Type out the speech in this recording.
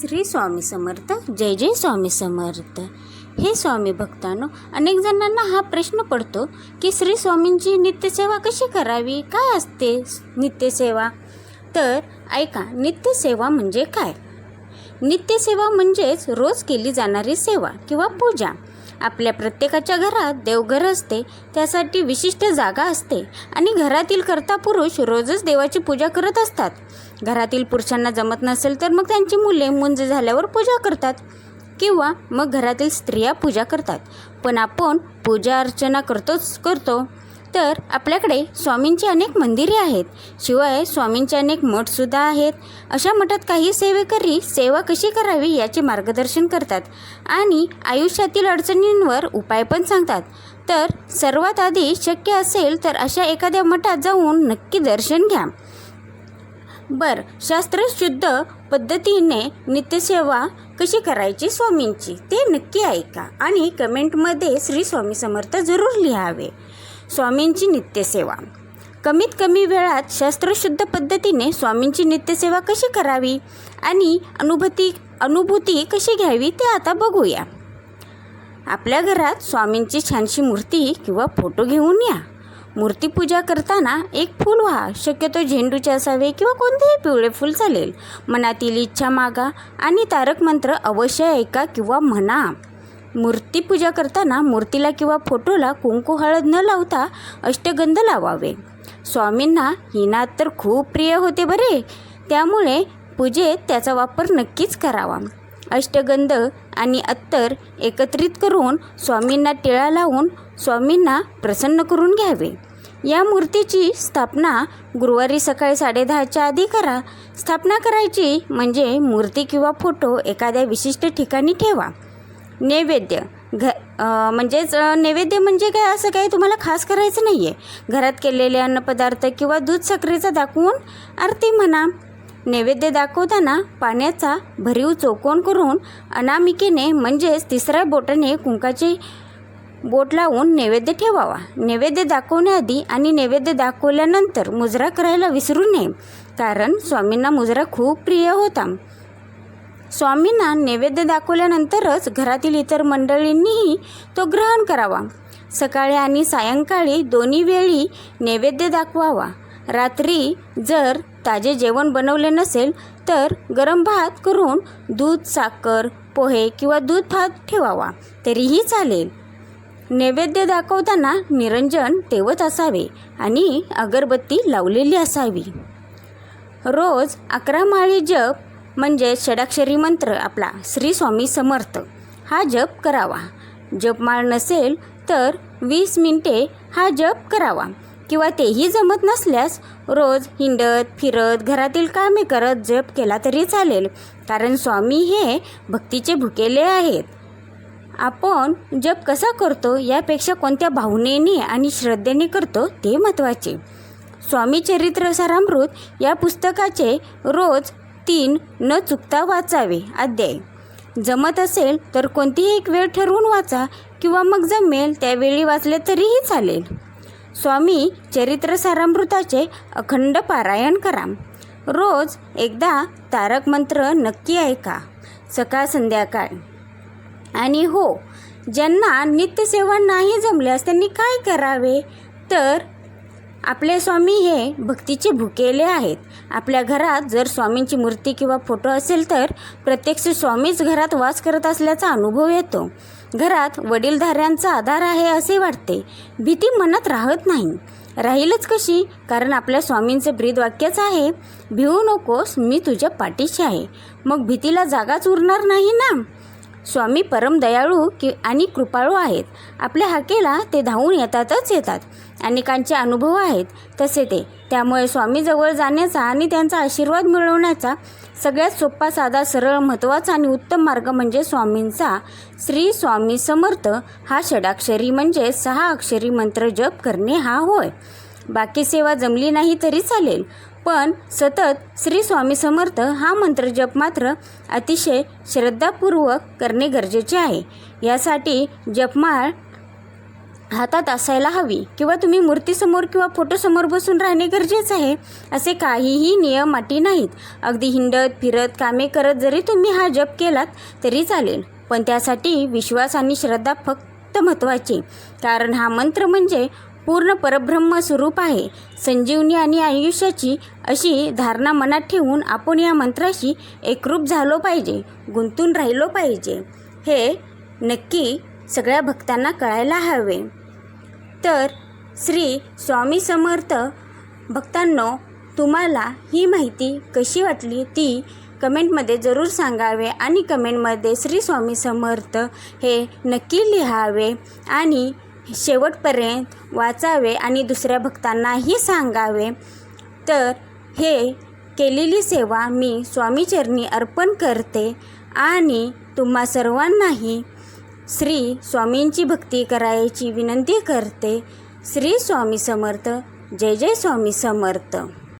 श्री स्वामी समर्थ जय जय स्वामी समर्थ. हे स्वामी भक्तांनो अनेक जणांना हा प्रश्न पडतो की श्री स्वामींची नित्यसेवा कशी करावी? काय असते नित्यसेवा? तर ऐका नित्यसेवा म्हणजे काय? नित्यसेवा म्हणजेच रोज केली जाणारी सेवा किंवा पूजा. आपल्या प्रत्येकाच्या घरात देवघर असते त्यासाठी विशिष्ट जागा असते. आणि घरातील कर्ता पुरुष रोजच देवाची पूजा करत असतात. घरातील पुरुषांना जमत नसेल तर मग त्यांची मुले मुंज झाल्यावर पूजा करतात. किंवा मग घरातील स्त्रिया पूजा करतात. पण आपण पूजा अर्चना करतोच करतो. तर आपल्याकडे स्वामींची अनेक मंदिरे आहेत. शिवाय स्वामींचे अनेक मठसुद्धा आहेत. अशा मठात काही सेवेकरी सेवा कशी करावी याचे मार्गदर्शन करतात आणि आयुष्यातील अडचणींवर उपाय पण सांगतात. तर सर्वात आधी शक्य असेल तर अशा एखाद्या मठात जाऊन नक्की दर्शन घ्या. बर शास्त्रशुद्ध पद्धतीने नित्यसेवा कशी करायची स्वामींची ते नक्की ऐका आणि कमेंटमध्ये श्री स्वामी समर्थ जरूर लिहावे. स्वामींची नित्यसेवा. कमीत कमी वेळात शास्त्रशुद्ध पद्धतीने स्वामींची नित्यसेवा कशी करावी आणि अनुभूती अनुभूती कशी घ्यावी ते आता बघूया. आपल्या घरात स्वामींची छानशी मूर्ती किंवा फोटो घेऊन या. मूर्तीपूजा करताना एक फूल व्हा. शक्यतो झेंडूचे असावे किंवा कोणतेही पिवळे फूल चालेल. मनातील इच्छा मागा आणि तारक मंत्र अवश्य ऐका किंवा म्हणा. मूर्तीपूजा करताना मूर्तीला किंवा फोटोला कुंकू हळद न लावता अष्टगंध लावावे. स्वामींना हिनात तर खूप प्रिय होते बरे. त्यामुळे पूजेत त्याचा वापर नक्कीच करावा. अष्टगंध आणि अत्तर एकत्रित करून स्वामींना टिळा लावून स्वामींना प्रसन्न करून घ्यावे. या मूर्तीची स्थापना गुरुवारी सकाळी साडेदहाच्या आधी करा. स्थापना करायची म्हणजे मूर्ती किंवा फोटो एखाद्या विशिष्ट ठिकाणी ठेवा. नैवेद्य. घ म्हणजेच नैवेद्य म्हणजे काय? असं काही तुम्हाला खास करायचं नाही आहे घरात केलेले अन्नपदार्थ किंवा दूध साखरेचा दाखवून आरती म्हणा. नैवेद्य दाखवताना पाण्याचा भरीव चौकोन करून अनामिकेने म्हणजेच तिसऱ्या बोटाने कुंकाचे बोट लावून नैवेद्य ठेवावा. नैवेद्य दाखवण्याआधी आणि नैवेद्य दाखवल्यानंतर मुजरा करायला विसरू नये. कारण स्वामींना मुजरा खूप प्रिय होता. स्वामींना नैवेद्य दाखवल्यानंतरच घरातील इतर मंडळींनीही तो ग्रहण करावा. सकाळी आणि सायंकाळी दोन्ही वेळी नैवेद्य दाखवावा. रात्री जर ताजे जेवण बनवले नसेल तर गरम भात करून दूध साखर पोहे किंवा दूध भात ठेवावा. तरीही चालेल. नैवेद्य दाखवताना निरंजन तेवत असावे आणि अगरबत्ती लावलेली असावी. रोज अकरा माळी जप म्हणजे षडाक्षरी मंत्र आपला श्री स्वामी समर्थ. हा जप करावा. जपमाळ नसेल तर वीस मिनटे हा जप करावा. किंवा तेही जमत नसल्यास रोज हिंडत फिरत घरातील कामे करत जप केला तरी चालेल. कारण स्वामी हे भक्तीचे भुकेले आहेत. आपण जप कसा करतो यापेक्षा कोणत्या भावनेने आणि श्रद्धेने करतो ते महत्त्वाचे. स्वामी चरित्र सारामृत या पुस्तकाचे रोज तीन न चुकता वाचावे. अध्याय. जमत असेल तर कोणतीही एक वेळ ठरवून वाचा किंवा मग जमेल त्यावेळी वाचले तरीही चालेल. स्वामी चरित्र सारामृताचे अखंड पारायण करा. रोज एकदा तारक मंत्र नक्की ऐका. सकाळ संध्याकाळ. आणि हो ज्यांना नित्यसेवा नाही जमल्यास त्यांनी काय करावे? तर आपले स्वामी हे भक्तीचे भुकेले आहेत. आपल्या घरात जर स्वामींची मूर्ती किंवा फोटो असेल तर प्रत्यक्ष स्वामीच घरात वास करत असल्याचा अनुभव येतो. घरात वडीलधाऱ्यांचा आधार आहे असे वाटते. भीती मनात राहत नाही. राहीलच कशी? कारण आपल्या स्वामींचे ब्रीदवाक्यच आहे भिवू नकोस मी तुझ्या पाठीशी आहे. मग भीतीला जागाच उरणार नाही ना? स्वामी परम दयाळू कि आणि कृपाळू आहेत. आपल्या हाकेला ते धावून येतातच येतात. अनेकांचे अनुभव आहेत तसे ते. त्यामुळे स्वामीजवळ जाण्याचा आणि त्यांचा आशीर्वाद मिळवण्याचा सगळ्यात सोपा साधा सरळ महत्त्वाचा आणि उत्तम मार्ग म्हणजे स्वामींचा श्री स्वामी समर्थ हा षडाक्षरी म्हणजे सहा अक्षरी मंत्र जप करणे हा होय. बाकी सेवा जमली नाही तरी चालेल. पण सतत श्री स्वामी समर्थ हा मंत्र जप मात्र अतिशय श्रद्धापूर्वक करणे गरजेचे आहे. यासाठी जपमाळ हातात असायला हवी किंवा तुम्ही मूर्तीसमोर किंवा फोटोसमोर बसून राहणे गरजेचं आहे असे काहीही नियम अटी नाहीत. अगदी हिंडत फिरत कामे करत जरी तुम्ही हा जप केलात तरी चालेल पण त्यासाठी विश्वास आणि श्रद्धा फक्त महत्त्वाचे. कारण हा मंत्र म्हणजे पूर्ण परब्रह्म स्वरूप आहे. संजीवनी आणि आयुष्याची अशी धारणा मनात ठेवून आपण या मंत्राशी एकरूप झालो पाहिजे गुंतून राहिलो पाहिजे. हे नक्की सगळ्या भक्तांना कळायला हवे. तर श्री स्वामी समर्थ भक्तांनो तुम्हाला ही माहिती कशी वाटली ती कमेंटमध्ये जरूर सांगावे आणि कमेंटमध्ये श्री स्वामी समर्थ हे नक्की लिहावे आणि शेवटपर्यंत वाचावे आणि दुसऱ्या भक्तांनाही सांगावे. तर हे केलेली सेवा मी स्वामीचरणी अर्पण करते आणि तुम्हा सर्वांनाही श्री स्वामींची भक्ती करायची विनंती करते. श्री स्वामी समर्थ. जय जय स्वामी समर्थ.